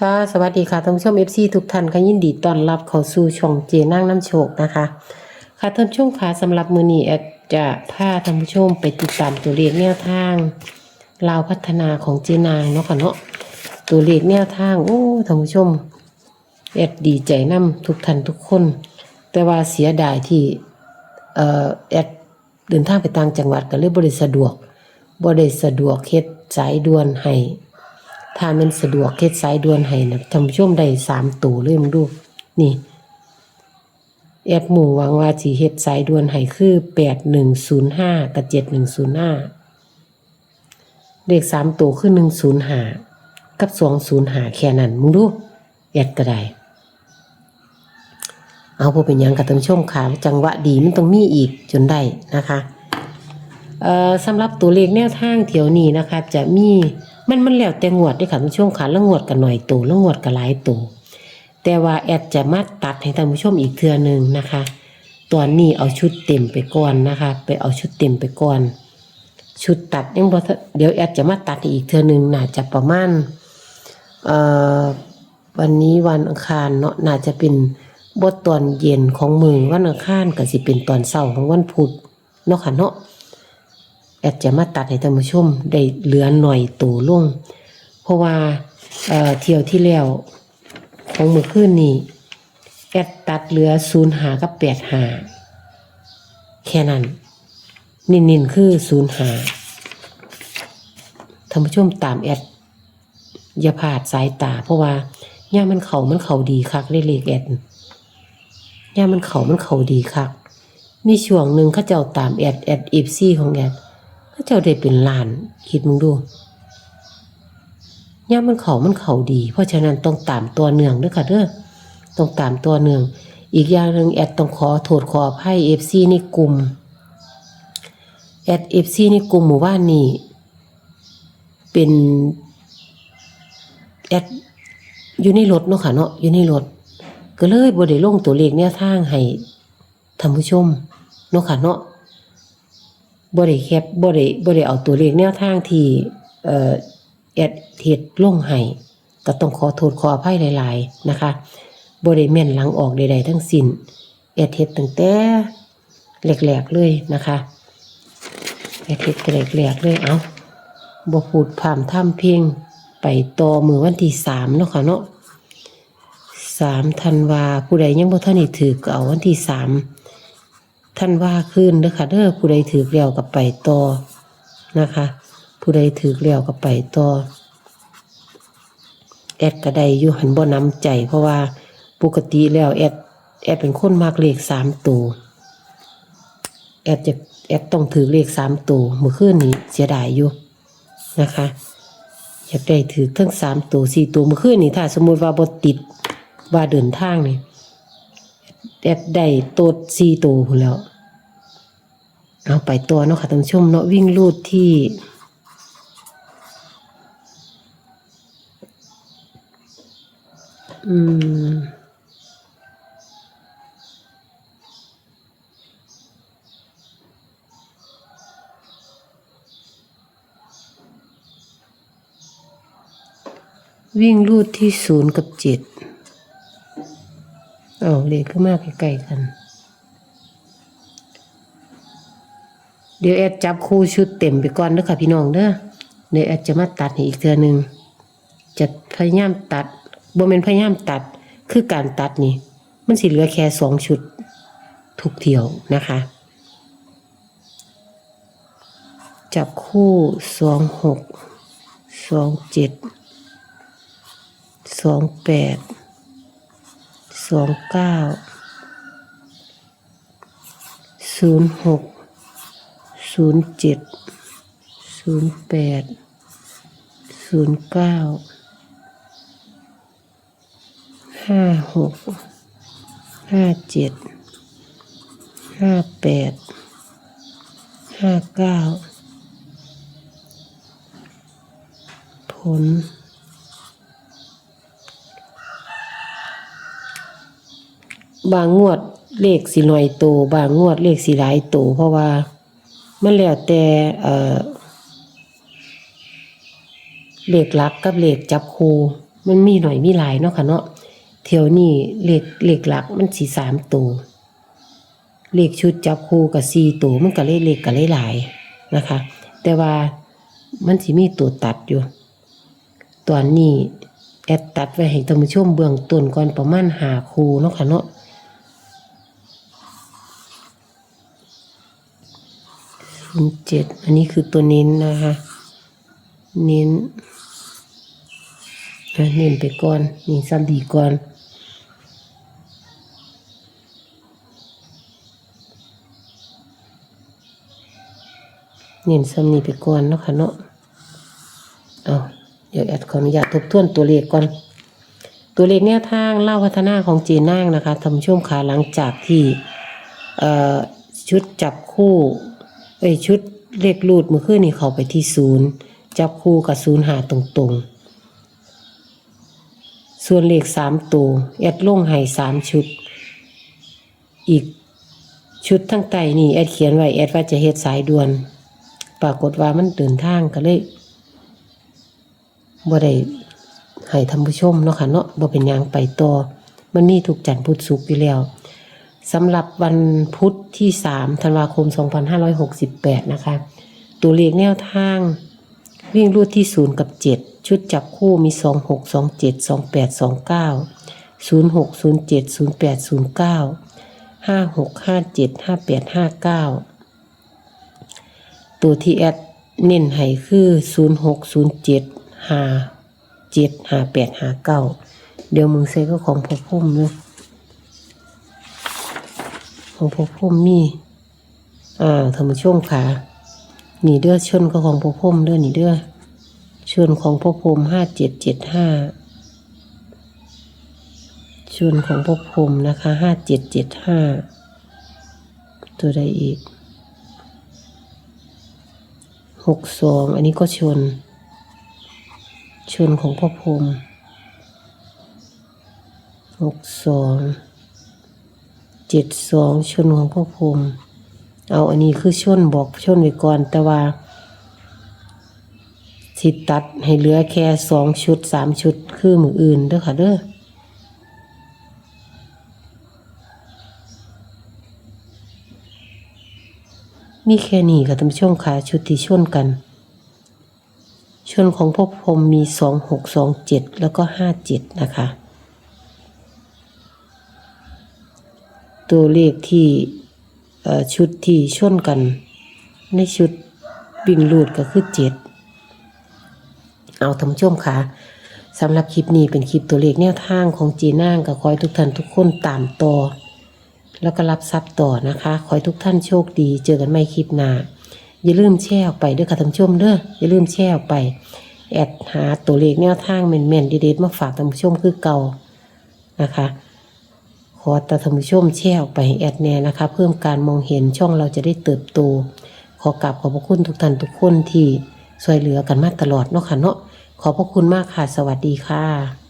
ค่ะสวัสดีค่ะท่านผู้ชม FC ทุกท่านค่ะยินดีต้อนรับเข้าสู่ช่องเจนั่งน้ำโชคนะคะ ค่ะท่านผู้ชมค่ะสำหรับมือนี้แอดจะพาท่านผู้ชมไปติดตามตัวเลขแนวทางลาวพัฒนาของเจนางเนาะค่ะเนาะตัวเลขแนวทางโอ้ท่านผู้ชมแอดดีใจนํทุกท่านทุกคน แต่ว่าเสียดายที่เอ่อแอดเดินทางไปต่างจังหวัดก็เลยบ่ได้สะดวกบ่ได้สะดวกเฮ็ดสายด่วนให้ ถ้ามันสะดวกเฮ็ดสายด่วนให้นะท่านผู้ชมได้สามตัวเลยมึงดู นี่ แอดหมู่หวังว่าสิเฮ็ดสายด่วนให้คือแปดหนึ่งศูนย์ห้ากับเจ็ดหนึ่งศูนย์ห้าเลขสามตัวคือหนึ่งศูนย์ห้ากับสองศูนย์ห้าแค่นั้นมึงดู แอดก็ได้เอาพอเป็นยังกับท่านผู้ชมค่ะจังหวะดีมันต้องมีอีกจนได้นะคะเออสำหรับตัวเลขแนวทางเที่ยวนี้นะคะ จะมี มันมันแล้วแต่งวดด้วยค่ะท่านผู้ชมค่ะแล้วงวดกันหน่อยตัวแล้วงวดกันหลายตัวแต่ว่าแอดจะมาตัดให้ท่านผู้ชมอีกเทือหนึงนะคะตอนนี้เอาชุดเต็มไปก่อนนะคะ ไปเอาชุดเต็มไปก่อน ชุดตัดยังบ่ทันเดี๋ยวแอดจะมาตัดอีกเทือหนึงน่าจะประมาณเอ่อวันนี้วันอังคารเนาะน่าจะเป็นบทตอนเย็นของมือวันอังคารก็สิเป็นตอนเช้าของวันพุธเนาะค่ะเนาะ แอดจะมาตัดให้ท่านผู้ชมได้เหลือหน่อยตัวลง เพราะว่าเอ่อเที่ยวที่แล้วของมื่อคืนนี้แอดตัดเหลือศูนย์หากับแปดหาแค่นั้น นินๆคือศูนย์หาท่านผู้ชมตามแอดอย่าพลาดสายตา เพราะว่าย่ามันเขามันเขาดีคักเลเลขแอดย่ามันเขามันเขาดีคักมีช่วงหนึ่งเขาเจ้าตามแอดแอดเอฟซีของแอด เขาเจ้าได้เป็นล้าน คิดมึงดูย่ามันเขามันเขาดี เพราะฉะนั้นต้องตามตัวเนืองด้วยค่ะเด้อต้องตามตัวเนือง อีกอย่างหนึ่งแอดต้องขอโทษขออภัยเอฟซีในกลุ่มแอดเอฟซีในกลุ่มหมู่บ้านนี้เป็นแอดอยู่ในรถเนาะค่ะเนาะอยู่ในรถก็เลยบ่ได้ลงตัวเลขแนวทางให้ท่านผู้ชมเนาะค่ะเนาะ บ่ได้แคปบ่ได้บ่ได้เอาตัวเลขแนวทางที่เอ่อแอดเฮ็ดลงให้ก็ต้องขอโทษขออภัยหลาย ๆ นะคะบ่ได้แม่นหลังออกใดๆทั้งสิ้นแอดเฮ็ดตั้งแต่แรกๆเลยนะคะแอดเฮ็ดแต่แรกๆเลยเอาบ่พูดพร่ำทำเพลงไปต่อมือวันที่สามเนาะค่ะเนาะสามธันวาผู้ใดยังบ่ทันได้ถือก็เอาวันที่สาม ธันว่าคืนเด้อค่ะเด้อผู้ใดถือแล้วก็ไปต่อนะคะ ผู้ใดถือแล้วก็ไปต่อแอดก็ได้อยู่หันบ่น้ำใจ เพราะว่าปกติแล้วแอดแอดเป็นคนมักเลขสามตัวแอดจะแอดต้องถือเลขสามตัวเมื่อคืนนี้เสียดายอยู่นะคะอยากได้ถือทั้งสามตัวสี่ตัวเมื่อคืนนี่ถ้าสมมติว่าบ่ติดว่าเดินทางนี่ แอดได้ตัวสี่ตัวพุ่นแล้ว เอาไปตัวเนาะค่ะท่านชมเนาะวิ่งลูดที่อืมวิ่งลูดที่ศูนย์กับเจ็ด เอาเลขก็มากใกล้ๆกัน เดี๋ยวแอดจับคู่ชุดเต็มไปก่อนเด้อค่ะพี่น้องเด้อเดี๋ยวแอดจะมาตัดอีกเทือหนึ่งจะพยายามตัดบ่แม่นพยายามตัดคือการตัดนี่ มันสิเหลือแค่สองชุดทุกเที่ยวนะคะ จับคู่สองหกสองเจ็ดสองแปด สองเก้าศูนย์หกศูนย์เจ็ดศูนย์แปดศูนย์เก้าห้าหกห้าเจ็ดห้าแปดห้าเก้าผล บางงวดเลขสิหน่อยโต บางงวดเลขสิหลายโต เพราะว่ามันแล้วแต่เอ่อเลขหลักกับเลขจับคู่มันมีหน่อยมีหลายเนาะค่ะเนาะเที่ยวนี้เลขเลขหลักมันสิสามตัวเลขชุดจับคู่กับสี่ตัวมันก็เลขเลขก็หลายนะคะ แต่ว่ามันสิมีตัวตัดอยู่ ตอนนี้แอดตัดไว้ให้ท่านผู้ชมเบื้องต้นก่อนประมาณหาคูเนาะค่ะเนาะ ศูนย์เจ็ดอันนี้คือตัวเน้นนะคะ เน้นอะเน้นไปก่อนนี่ซ้ำดีก่อนเน้นซ้ำนี้ไปก่อนเนาะค่ะเนาะเอาเดี๋ยวแอดขออนุญาตทบทวนตัวเลขก่อน ตัวเลขแนวทางเล่าพัฒนาของเจนางนะคะทำช่วงขาหลังจากที่ชุดจับคู่ เอ้ชุดเลขรูดเมื่อคืนนี่เขาไปที่ศูนย์จับคู่กับศูนย์หาตรงๆ ส่วนเลขสามตัวแอดลงให้สามชุด อีกชุดทั้งไตนี่แอดเขียนไว้แอดว่าจะเฮ็ดสายด่วน ปรากฏว่ามันเดินทางก็เลยบ่ได้ให้ท่านผู้ชมเนาะค่ะเนาะบ่เป็นยังไปต่อมันมีทุกจันทร์พุธศุกอยู่แล้ว สำหรับวันพุทธที่3ธันวาคม 2568 นะคะ ตัวเลขแนวทาง วิ่งรูดที่ 0 กับ 7 ชุดจับคู่มี 26 27 28 29 06 07 08 09 56 57 58 59 ตัวที่แอดเน้นให้คือ 0 6 0 7 5 7 5 8 5 9 เดี๋ยวมึงใส่ก็ของพ่อพุ่มเนาะ ของพ่อพุ่มมีอ่าธรรมช่วงขาหนีเด้อชนก็ของพ่อพุ่มเด้อหนีเด้อชนของพ่อพุ่มห้าเจ็ดเจ็ดห้าชนของพ่อพุ่มนะคะห้าเจ็ดเจ็ดห้าตัวใดอีกหกสองอันนี้ก็ชน ชนของพ่อพรหมหกสอง เจ็ดสองชนของพ่อพรมเอาอันนี้คือชนบอกชนไว้ก่อนแต่ว่าสิตัดให้เหลือแค่สองชุดสามชุดคือมืออื่นเด้อค่ะเด้อมีแค่นี้ค่ะท่านผู้ชมค่ะชุดที่ชนกัน ชนของพ่อพรมมีสองหกสองเจ็ดแล้วก็ห้าเจ็ดนะคะ ตัวเลขที่ชุดที่ชนกัน ในชุดบิ่งลูดก็คือเจ็ดเอาท่านผู้ชมค่ะสำหรับคลิปนี้เป็นคลิปตัวเลขแนวทางของจีน่างก็ขอให้ทุกท่านทุกคนตามต่อแล้วก็รับทรัพย์ต่อนะคะ ขอให้ทุกท่านโชคดี เจอกันใหม่คลิปหน้า อย่าลืมแชร์ออกไปด้วยค่ะท่านผู้ชมเด้อ อย่าลืมแชร์ออกไป แอดหาตัวเลขแนวทางแม่นๆดีๆมาฝากท่านผู้ชมคือเก่านะคะ ขอแต่ท่าธรรมชมแช่ออกไปแอดแน่นะคะ เพิ่มการมองเห็นช่องเราจะได้เติบโต ขอกราบขอบพระคุณทุกท่านทุกคนที่ช่วยเหลือกันมาตลอดเนาะค่ะเนาะขอบพระคุณมากค่ะ สวัสดีค่ะ